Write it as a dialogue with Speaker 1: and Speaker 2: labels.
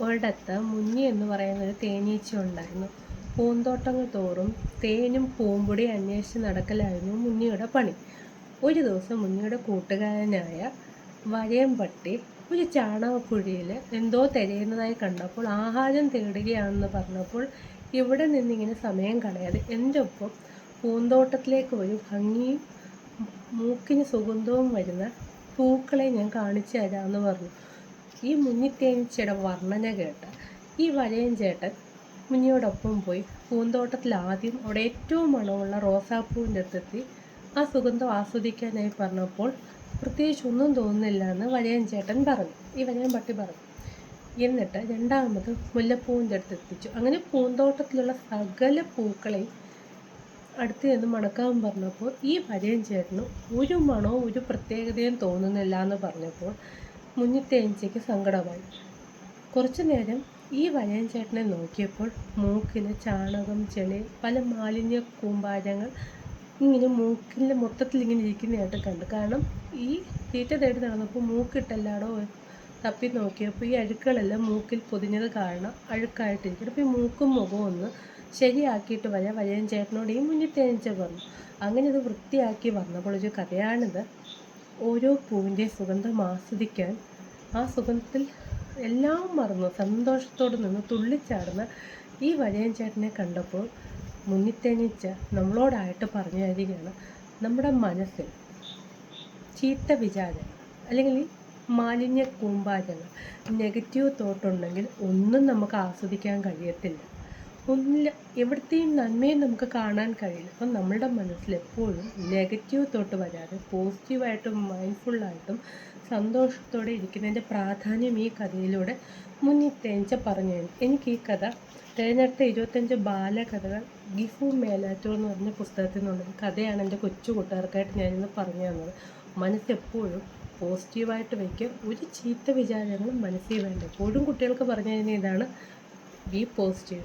Speaker 1: ഒരിടത്ത് മുഞ്ഞി എന്ന് പറയുന്ന ഒരു തേനീച്ച ഉണ്ടായിരുന്നു. പൂന്തോട്ടങ്ങൾ തോറും തേനും പൂമ്പൊടി അന്വേഷിച്ച് നടക്കലായിരുന്നു മുഞ്ഞിയുടെ പണി. ഒരു ദിവസം മുഞ്ഞിയുടെ കൂട്ടുകാരനായ വരയൻപട്ടി ഒരു ചാണകക്കുഴിയിൽ എന്തോ തിരയുന്നതായി കണ്ടപ്പോൾ ആഹാരം തേടുകയാണെന്ന് പറഞ്ഞപ്പോൾ ഇവിടെ നിന്നിങ്ങനെ സമയം കളയാതെ എന്റെ ഒപ്പം പൂന്തോട്ടത്തിലേക്ക് ഒരു ഭംഗിയും മൂക്കിന് സുഗന്ധവും വരുന്ന പൂക്കളെ ഞാൻ കാണിച്ചു തരാമെന്ന് പറഞ്ഞു. ഈ മുന്നിത്തേനീച്ചയുടെ വർണന കേട്ട് ഈ വലയൻ ചേട്ടൻ മുന്നിയോടൊപ്പം പോയി പൂന്തോട്ടത്തിൽ ആദ്യം അവിടെ ഏറ്റവും മണമുള്ള റോസാപ്പൂവിന്റെ അടുത്തെത്തി ആ സുഗന്ധം ആസ്വദിക്കാനായി പറഞ്ഞപ്പോൾ പ്രത്യേകിച്ച് ഒന്നും തോന്നുന്നില്ല എന്ന് വരയൻ ചേട്ടൻ പറഞ്ഞു. ഈ വരയൻ പട്ടി പറഞ്ഞു. എന്നിട്ട് രണ്ടാമത് മുല്ലപ്പൂവിന്റെ അടുത്ത് എത്തിച്ചു. അങ്ങനെ പൂന്തോട്ടത്തിലുള്ള സകല പൂക്കളെയും അടുത്ത് നിന്ന് മണക്കാൻ പറഞ്ഞപ്പോൾ ഈ വരയൻ ചേട്ടന് ഒരു മണവും ഒരു പ്രത്യേകതയും തോന്നുന്നില്ല എന്ന് പറഞ്ഞപ്പോൾ മുന്നിത്തേഞ്ചയ്ക്ക് സങ്കടമായി. കുറച്ചു നേരം ഈ വരയൻ ചേട്ടനെ നോക്കിയപ്പോൾ മൂക്കിന് ചാണകം ചെളി പല മാലിന്യ കൂമ്പാരങ്ങൾ ഇങ്ങനെ മൂക്കിന്റെ മൊത്തത്തിൽ ഇങ്ങനെ ഇരിക്കുന്നതായിട്ട് കണ്ടു. കാരണം ഈ തീറ്റ തേടി നടന്നപ്പോൾ മൂക്കിട്ടല്ലാടോ തപ്പി നോക്കിയപ്പോൾ ഈ അഴുക്കുകളെല്ലാം മൂക്കിൽ പൊതിഞ്ഞത് കാരണം അഴുക്കായിട്ടിരിക്കണം അപ്പോൾ ഈ മൂക്കും മുഖവും ഒന്ന് ശരിയാക്കിയിട്ട് വരാൻ വലയൻ ചേട്ടനോട് ഈ മുന്നിൽ തേനീച്ച പറഞ്ഞു. അങ്ങനെ ഇത് വൃത്തിയാക്കി വന്നപ്പോൾ ഒരു കഥയാണിത്. ഓരോ പൂവിന്റെ സുഗന്ധം ആസ്വദിക്കാൻ ആ സുഗന്ധത്തിൽ എല്ലാം മറന്ന് സന്തോഷത്തോടെ നിന്ന് തുള്ളിച്ചാടുന്ന ഈ വരയൻ ചേട്ടനെ കണ്ടപ്പോൾ മുന്നിത്തേനീച്ച നമ്മളോടായിട്ട് പറഞ്ഞു തരികയാണ് നമ്മുടെ മനസ്സിൽ ചീത്ത വിചാരങ്ങൾ അല്ലെങ്കിൽ മാലിന്യ കൂമ്പാരങ്ങൾ നെഗറ്റീവ് തോട്ടുണ്ടെങ്കിൽ ഒന്നും നമുക്ക് ആസ്വദിക്കാൻ കഴിയത്തില്ല. ഒന്നില്ല എവിടത്തെയും നന്മയെ നമുക്ക് കാണാൻ കഴിയില്ല. അപ്പം നമ്മുടെ മനസ്സിൽ എപ്പോഴും നെഗറ്റീവ് തോട്ട് വരാതെ പോസിറ്റീവായിട്ടും മൈൻഡ്ഫുള്ളായിട്ടും സന്തോഷത്തോടെ ഇരിക്കുന്നതിന്റെ പ്രാധാന്യം ഈ കഥയിലൂടെ മുന്നിൽ തേഞ്ച പറഞ്ഞു. എനിക്ക് ഈ കഥ തിരഞ്ഞെടുത്ത ഇരുപത്തഞ്ച് ബാലകഥകൾ ഗിഫു മേലാറ്റൂർ എന്ന് പറഞ്ഞ പുസ്തകത്തിൽ നിന്നുള്ള കഥയാണ് എന്റെ കൊച്ചു കൂട്ടുകാർക്കായിട്ട് ഞാനിന്ന് പറഞ്ഞു തന്നത്. മനസ്സെപ്പോഴും പോസിറ്റീവായിട്ട് വയ്ക്കുക ഒരു ചീത്ത വിചാരങ്ങളും മനസ്സിൽ വേണ്ട. എപ്പോഴും കുട്ടികൾക്ക് പറഞ്ഞു കഴിഞ്ഞാൽ ഇതാണ് ബി പോസിറ്റീവ്